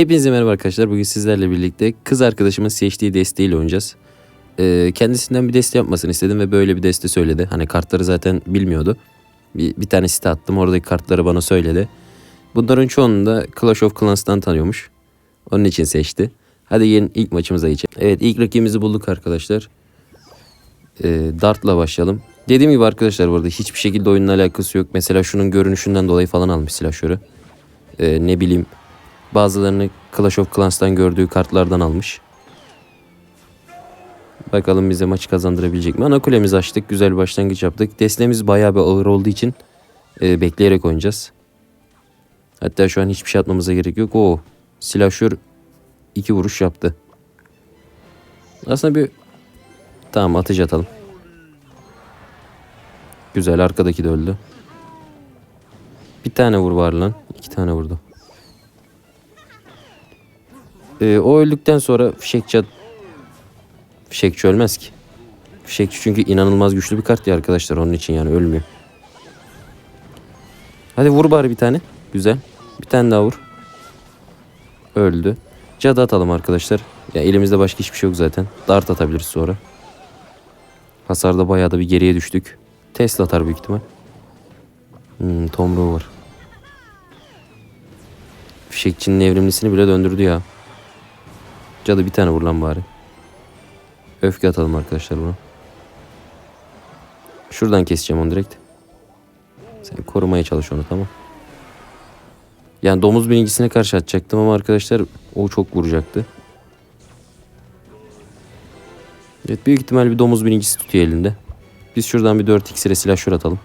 Hepinize merhaba arkadaşlar. Bugün sizlerle birlikte kız arkadaşımın seçtiği desteğiyle oynayacağız. Ee, kendisinden bir deste yapmasını istedim ve böyle bir deste söyledi. Hani kartları zaten bilmiyordu. Bir, bir tane site attım. Oradaki kartları bana söyledi. Bunların çoğunu da Clash of Clans'tan tanıyormuş. Onun için seçti. Hadi gelin ilk maçımıza geçelim. Evet ilk rakibimizi bulduk arkadaşlar. Ee, Dart'la başlayalım. Dediğim gibi arkadaşlar bu arada hiçbir şekilde oyunla alakası yok. Mesela şunun görünüşünden dolayı falan almış silahşörü. Ee, ne bileyim bazılarını Clash of Clans'tan gördüğü kartlardan almış. Bakalım bize maçı kazandırabilecek mi? Ana kulemizi açtık. Güzel bir başlangıç yaptık. Destemiz bayağı bir ağır olduğu için e, bekleyerek oynayacağız. Hatta şu an hiçbir şey atmamıza gerek yok. O silahşör iki vuruş yaptı. Aslında bir tamam atıcı atalım. Güzel arkadaki de öldü. Bir tane vur var lan. İki tane vurdu. Ee, o öldükten sonra fişekçi. Fişekçi ölmez ki. Fişekçi çünkü inanılmaz güçlü bir kart ya arkadaşlar onun için yani ölmüyor. Hadi vur bari bir tane. Güzel. Bir tane daha vur. Öldü. Cadı atalım arkadaşlar. Ya elimizde başka hiçbir şey yok zaten. Dart atabiliriz sonra. Hasarda bayağı da bir geriye düştük. Tesla atar büyük ihtimal. Hmm, Tom Rover. Fişekçinin evrimlisini bile döndürdü ya. Cadı bir tane vur lan bari. Öfke atalım arkadaşlar buna. Şuradan keseceğim onu direkt. Sen korumaya çalış onu tamam. Yani domuz birincisine karşı atacaktım ama arkadaşlar o çok vuracaktı. Evet büyük ihtimal bir domuz birincisi tutuyor elinde. Biz şuradan bir 4 iksire silah şur atalım.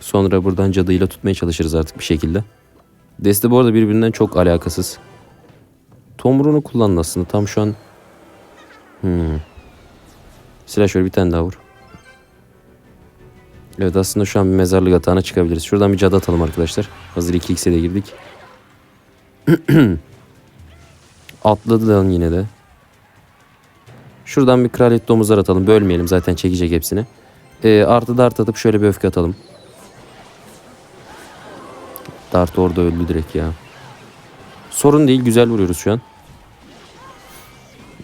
Sonra buradan cadıyla tutmaya çalışırız artık bir şekilde. Deste bu arada birbirinden çok alakasız. Tomruğunu kullandı aslında tam şu an. Hmm. Silah şöyle bir tane daha vur. Evet aslında şu an bir mezarlık atağına çıkabiliriz. Şuradan bir cadı atalım arkadaşlar. Hazır 2x'e de girdik. Atladı lan yine de. Şuradan bir kraliyet domuzlar atalım. Bölmeyelim zaten çekecek hepsini. Ee, artı dart atıp şöyle bir öfke atalım. Dart orada öldü direkt ya. Sorun değil güzel vuruyoruz şu an.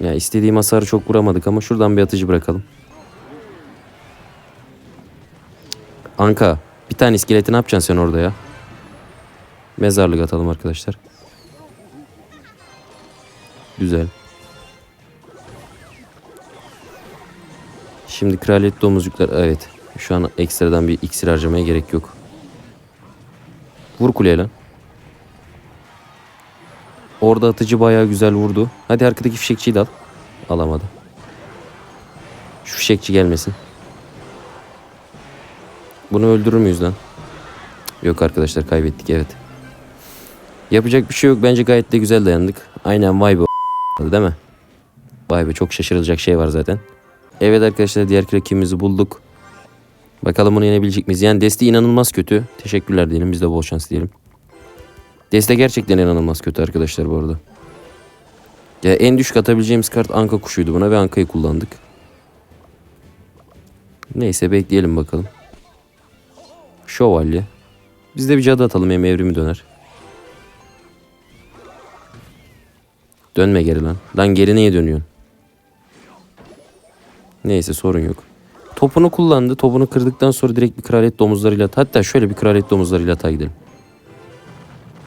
Ya istediğim hasarı çok vuramadık ama şuradan bir atıcı bırakalım. Anka bir tane iskeleti ne yapacaksın sen orada ya? Mezarlık atalım arkadaşlar. Güzel. Şimdi kraliyet domuzcuklar evet. Şu an ekstradan bir iksir harcamaya gerek yok. Vur kuleye lan. Orada atıcı bayağı güzel vurdu. Hadi arkadaki fişekçiyi de al. Alamadı. Şu fişekçi gelmesin. Bunu öldürür müyüz lan? Yok arkadaşlar kaybettik evet. Yapacak bir şey yok. Bence gayet de güzel dayandık. Aynen vay be değil mi? Vay be çok şaşırılacak şey var zaten. Evet arkadaşlar diğer rakibimizi bulduk. Bakalım onu yenebilecek miyiz? Yani desteği inanılmaz kötü. Teşekkürler diyelim. Biz de bol şans diyelim. Deste gerçekten inanılmaz kötü arkadaşlar bu arada. Ya en düşük atabileceğimiz kart Anka kuşuydu buna ve Anka'yı kullandık. Neyse bekleyelim bakalım. Şövalye. Biz de bir cadı atalım hem evrimi döner. Dönme geri lan. Lan geri niye dönüyorsun? Neyse sorun yok. Topunu kullandı. Topunu kırdıktan sonra direkt bir kraliyet domuzlarıyla hatta şöyle bir kraliyet domuzlarıyla ata gidelim.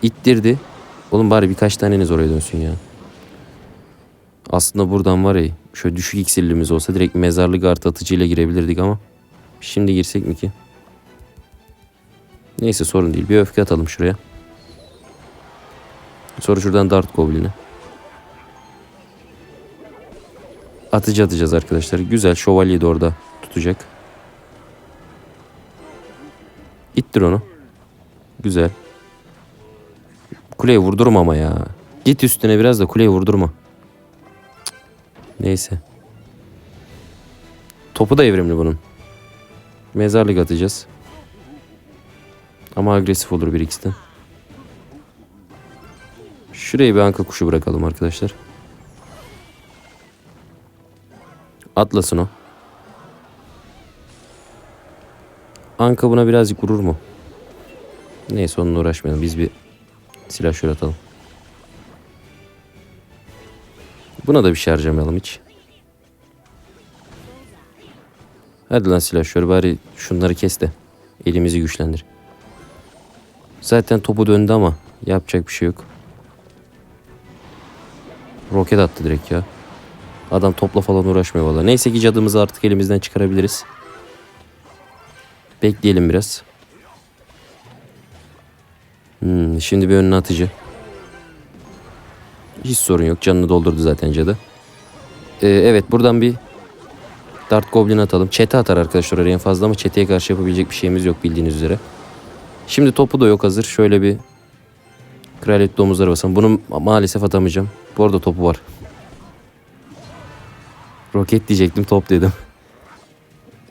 İttirdi. Oğlum bari birkaç taneniz oraya dönsün ya. Aslında buradan var ya şöyle düşük iksirlimiz olsa direkt mezarlık artı atıcıyla girebilirdik ama şimdi girsek mi ki? Neyse sorun değil. Bir öfke atalım şuraya. Sonra şuradan dart goblin'e. Atıcı atacağız arkadaşlar. Güzel. Şövalye de orada tutacak. İttir onu. Güzel. Kuleye vurdurma ama ya. Git üstüne biraz da kuleye vurdurma. Neyse. Topu da evrimli bunun. Mezarlık atacağız. Ama agresif olur bir ikisi. Şuraya bir anka kuşu bırakalım arkadaşlar. Atlasın o. Anka buna birazcık vurur mu? Neyse onunla uğraşmayalım. Biz bir Silah şöyle atalım. Buna da bir şey harcamayalım hiç. Hadi lan silah silahşör bari şunları kes de elimizi güçlendir. Zaten topu döndü ama yapacak bir şey yok. Roket attı direkt ya. Adam topla falan uğraşmıyor valla. Neyse ki cadımızı artık elimizden çıkarabiliriz. Bekleyelim biraz. Hmm, şimdi bir önüne atıcı. Hiç sorun yok. Canını doldurdu zaten cadı. Ee, evet buradan bir Dart Goblin atalım. Çete atar arkadaşlar oraya en fazla ama çeteye karşı yapabilecek bir şeyimiz yok bildiğiniz üzere. Şimdi topu da yok hazır. Şöyle bir Kraliyet domuzları basalım. Bunu ma- maalesef atamayacağım. Bu arada topu var. Roket diyecektim top dedim.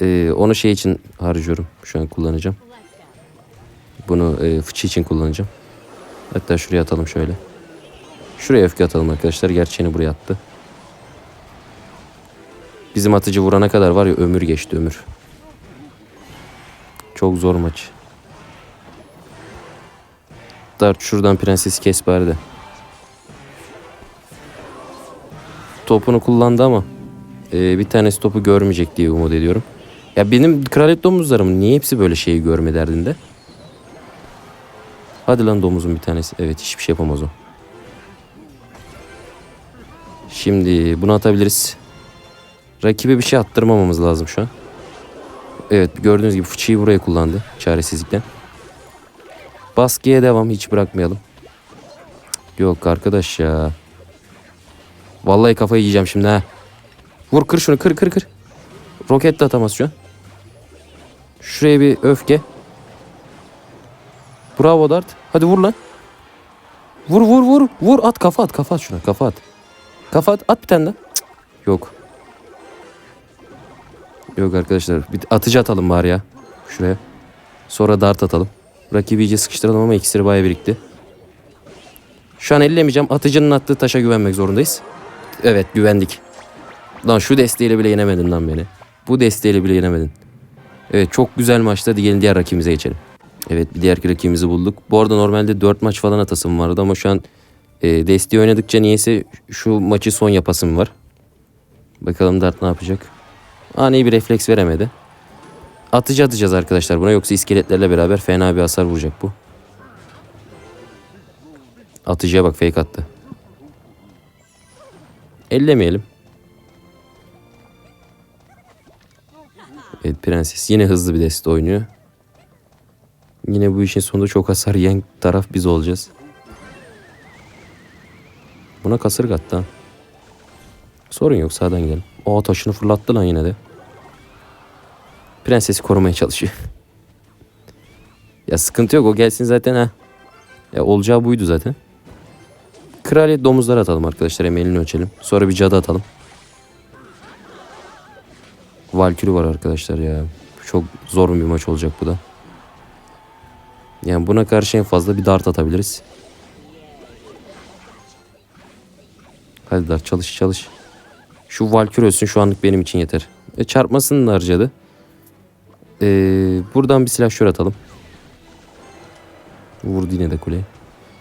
Ee, onu şey için harcıyorum. Şu an kullanacağım. Bunu e, fıçı için kullanacağım. Hatta şuraya atalım şöyle. Şuraya öfke atalım arkadaşlar. Gerçeğini buraya attı. Bizim atıcı vurana kadar var ya ömür geçti ömür. Çok zor maç. Dart şuradan prensesi kes bari de. Topunu kullandı ama e, bir tanesi topu görmeyecek diye umut ediyorum. Ya benim kraliyet domuzlarım niye hepsi böyle şeyi görme derdinde? Hadi lan domuzun bir tanesi. Evet hiçbir şey yapamaz o. Şimdi bunu atabiliriz. Rakibe bir şey attırmamamız lazım şu an. Evet gördüğünüz gibi fıçıyı buraya kullandı çaresizlikten. Baskıya devam hiç bırakmayalım. Yok arkadaş ya. Vallahi kafayı yiyeceğim şimdi ha. Vur kır şunu kır kır kır. Roket de atamaz şu an. Şuraya bir öfke. Bravo Dart. Hadi vur lan. Vur vur vur. Vur at kafa at kafa at şuna kafa at. Kafa at at bir tane daha. Cık, Yok. Yok arkadaşlar. Bir atıcı atalım bari ya. Şuraya. Sonra dart atalım. Rakibi iyice sıkıştıralım ama iksiri bayağı birikti. Şu an ellemeyeceğim. Atıcının attığı taşa güvenmek zorundayız. Evet güvendik. Lan şu desteğiyle bile yenemedin lan beni. Bu desteğiyle bile yenemedin. Evet çok güzel maçtı. Hadi gelin diğer rakibimize geçelim. Evet bir diğer rakibimizi bulduk. Bu arada normalde 4 maç falan atasım vardı ama şu an e, desteği oynadıkça niyeyse şu maçı son yapasım var. Bakalım Dart ne yapacak. Ani bir refleks veremedi. Atıcı atacağız arkadaşlar buna yoksa iskeletlerle beraber fena bir hasar vuracak bu. Atıcıya bak fake attı. Ellemeyelim. Evet prenses yine hızlı bir deste oynuyor. Yine bu işin sonunda çok hasar yiyen taraf biz olacağız. Buna kasırga attı. Sorun yok sağdan gel. O taşını fırlattı lan yine de. Prensesi korumaya çalışıyor. ya sıkıntı yok o gelsin zaten ha. Ya olacağı buydu zaten. Kraliyet domuzları atalım arkadaşlar emelini ölçelim. Sonra bir cadı atalım. Valkürü var arkadaşlar ya. Çok zor bir maç olacak bu da. Yani buna karşı en fazla bir dart atabiliriz. Hadi dart çalış çalış. Şu Valkür ölsün şu anlık benim için yeter. E, çarpmasını da harcadı. Ee, buradan bir silah şöyle atalım. Vurdu yine de kuleye.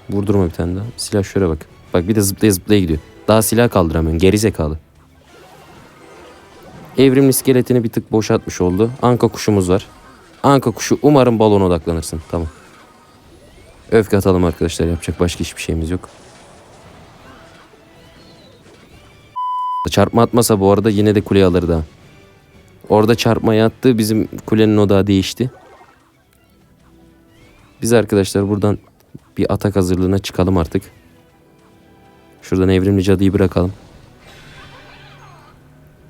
Vurdurma bir tane daha. Silah şöyle bak. Bak bir de zıplaya zıplaya gidiyor. Daha silah kaldıramıyorum. Geri zekalı. Evrimli iskeletini bir tık boşaltmış oldu. Anka kuşumuz var. Anka kuşu umarım balona odaklanırsın. Tamam. Öfke atalım arkadaşlar. Yapacak başka hiçbir şeyimiz yok. Çarpma atmasa bu arada yine de kuleyi alırdı. Orada çarpmaya attı. Bizim kulenin odağı değişti. Biz arkadaşlar buradan bir atak hazırlığına çıkalım artık. Şuradan evrimli cadıyı bırakalım.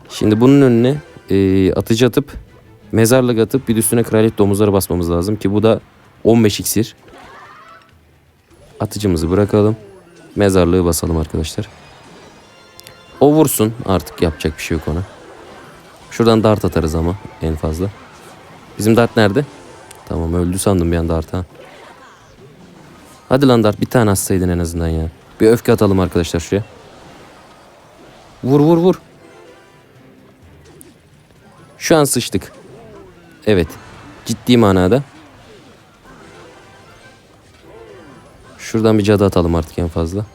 Şimdi bunun önüne e, atıcı atıp mezarlık atıp bir üstüne kraliyet domuzları basmamız lazım ki bu da 15 iksir. Atıcımızı bırakalım. Mezarlığı basalım arkadaşlar. O vursun artık yapacak bir şey yok ona. Şuradan dart atarız ama en fazla. Bizim dart nerede? Tamam öldü sandım bir anda dart ha. Hadi lan dart bir tane atsaydın en azından ya. Bir öfke atalım arkadaşlar şuraya. Vur vur vur. Şu an sıçtık. Evet. Ciddi manada. Şuradan bir cadı atalım artık en fazla.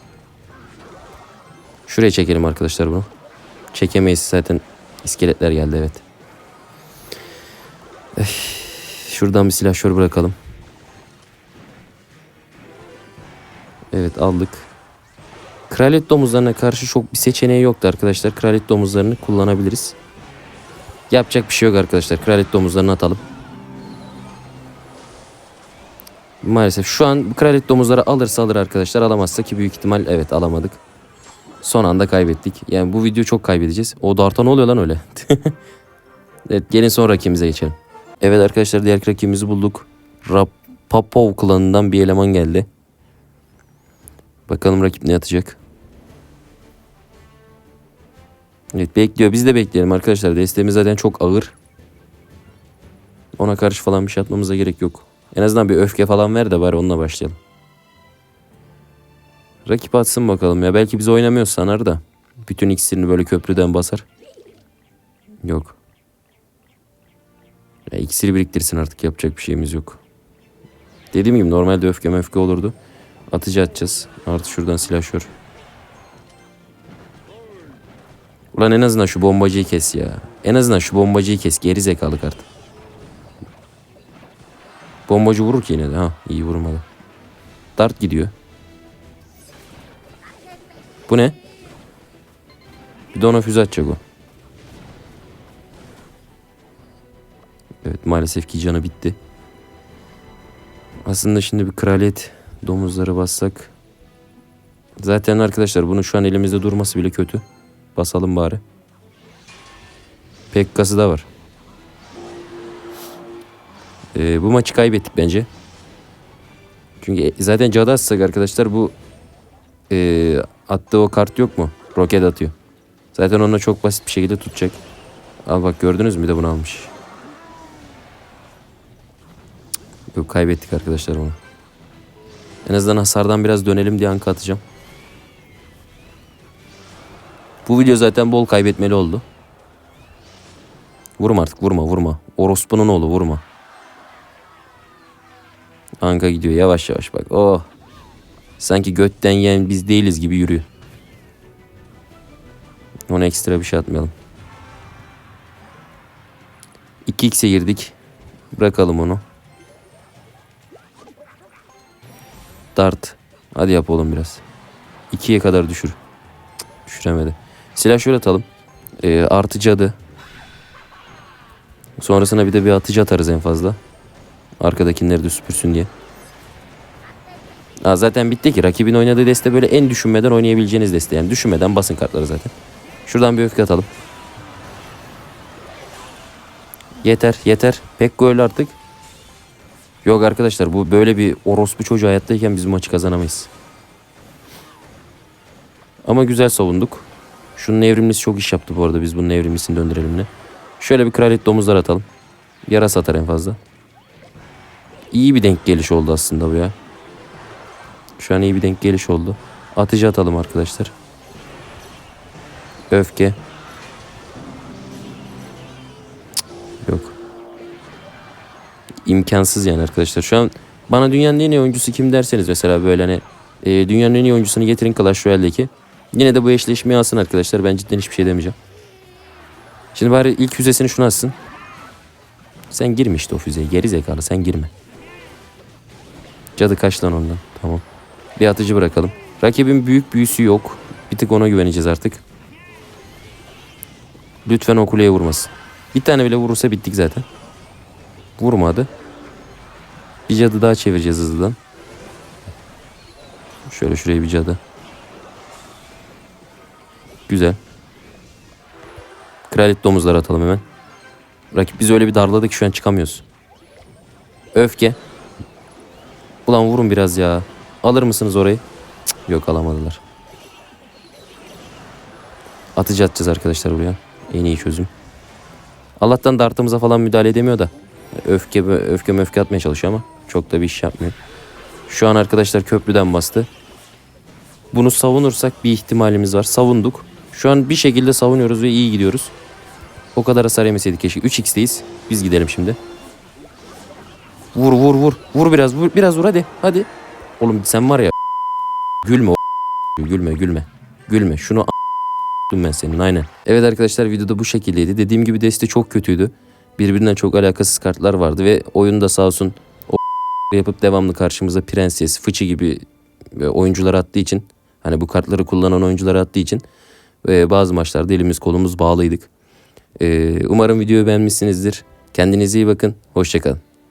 Şuraya çekelim arkadaşlar bunu. Çekemeyiz zaten iskeletler geldi evet. Eh, Şuradan bir silahşör bırakalım. Evet aldık. Kraliyet domuzlarına karşı çok bir seçeneği yoktu arkadaşlar. Kraliyet domuzlarını kullanabiliriz. Yapacak bir şey yok arkadaşlar. Kraliyet domuzlarını atalım. Maalesef şu an kraliyet domuzları alırsa alır arkadaşlar. Alamazsa ki büyük ihtimal evet alamadık. Son anda kaybettik. Yani bu video çok kaybedeceğiz. O Darta ne oluyor lan öyle? evet gelin son rakibimize geçelim. Evet arkadaşlar diğer rakibimizi bulduk. Rapapov klanından bir eleman geldi. Bakalım rakip ne atacak. Evet bekliyor. Biz de bekleyelim arkadaşlar. Desteğimiz zaten çok ağır. Ona karşı falan bir şey atmamıza gerek yok. En azından bir öfke falan ver de bari onunla başlayalım. Rakip atsın bakalım ya. Belki biz oynamıyoruz sanar da. Bütün iksirini böyle köprüden basar. Yok. Ya iksiri biriktirsin artık yapacak bir şeyimiz yok. Dediğim gibi normalde öfke öfke olurdu. Atıcı atacağız. Artı şuradan silahşör. Ulan en azından şu bombacıyı kes ya. En azından şu bombacıyı kes. Geri zekalı kart. Bombacı vurur ki yine de. Ha iyi vurmadı. Dart gidiyor. Bu ne? Bir de ona füze atacak o. Evet maalesef ki canı bitti. Aslında şimdi bir kraliyet domuzları bassak. Zaten arkadaşlar bunun şu an elimizde durması bile kötü. Basalım bari. Pekkası da var. Ee, bu maçı kaybettik bence. Çünkü zaten cadı arkadaşlar bu e, attığı o kart yok mu? Roket atıyor. Zaten onunla çok basit bir şekilde tutacak. Al bak gördünüz mü Bir de bunu almış. Yok kaybettik arkadaşlar onu. En azından hasardan biraz dönelim diye anka atacağım. Bu video zaten bol kaybetmeli oldu. Vurma artık vurma vurma. Orospu'nun oğlu vurma. Anka gidiyor yavaş yavaş bak. Oh. Sanki götten yiyen biz değiliz gibi yürüyor. Ona ekstra bir şey atmayalım. 2x'e girdik. Bırakalım onu. Dart. Hadi yap oğlum biraz. 2'ye kadar düşür. Cık, Düşüremedi. Silah şöyle atalım. Ee, artı cadı. Sonrasına bir de bir atıcı atarız en fazla. Arkadakileri de süpürsün diye. Aa, zaten bitti ki. Rakibin oynadığı deste böyle en düşünmeden oynayabileceğiniz deste. Yani düşünmeden basın kartları zaten. Şuradan bir öfke atalım. Yeter yeter. Pek öyle artık. Yok arkadaşlar bu böyle bir orospu çocuğu hayattayken biz maçı kazanamayız. Ama güzel savunduk. Şunun evrimlisi çok iş yaptı bu arada. Biz bunun evrimlisini döndürelim ne. Şöyle bir kraliyet domuzlar atalım. Yara satar en fazla. İyi bir denk geliş oldu aslında bu ya. Şu an iyi bir denk geliş oldu. Atıcı atalım arkadaşlar. Öfke. Yok. İmkansız yani arkadaşlar. Şu an bana dünyanın en iyi oyuncusu kim derseniz mesela böyle hani e, dünyanın en iyi oyuncusunu getirin Clash Royale'deki. Yine de bu eşleşmeyi alsın arkadaşlar. Ben cidden hiçbir şey demeyeceğim. Şimdi bari ilk füzesini şuna atsın. Sen girme işte o füzeye. Geri zekalı sen girme. Cadı kaç lan ondan. Tamam. Bir atıcı bırakalım. Rakibin büyük büyüsü yok. Bir tık ona güveneceğiz artık. Lütfen o kuleye vurmasın. Bir tane bile vurursa bittik zaten. Vurmadı. Bir cadı daha çevireceğiz hızlıdan. Şöyle şuraya bir cadı. Güzel. Kraliyet domuzlar atalım hemen. Rakip biz öyle bir darladık ki şu an çıkamıyoruz. Öfke. Ulan vurun biraz ya. Alır mısınız orayı? Cık, yok alamadılar. Atıcı atacağız arkadaşlar buraya. En iyi çözüm. Allah'tan dartımıza falan müdahale edemiyor da. Öfke öfke öfke atmaya çalışıyor ama çok da bir iş yapmıyor. Şu an arkadaşlar köprüden bastı. Bunu savunursak bir ihtimalimiz var. Savunduk. Şu an bir şekilde savunuyoruz ve iyi gidiyoruz. O kadar hasar yemeseydik keşke. 3x'teyiz. Biz gidelim şimdi. Vur vur vur. Vur biraz vur. Biraz vur hadi. Hadi. Oğlum sen var ya. Gülme. Gülme gülme. Gülme. Şunu ben senin aynen. Evet arkadaşlar videoda bu şekildeydi. Dediğim gibi deste çok kötüydü. Birbirinden çok alakasız kartlar vardı ve oyunda sağ olsun o yapıp devamlı karşımıza prenses, fıçı gibi e, oyuncular attığı için hani bu kartları kullanan oyuncular attığı için e, bazı maçlarda elimiz kolumuz bağlıydık. E, umarım videoyu beğenmişsinizdir. Kendinize iyi bakın. Hoşçakalın.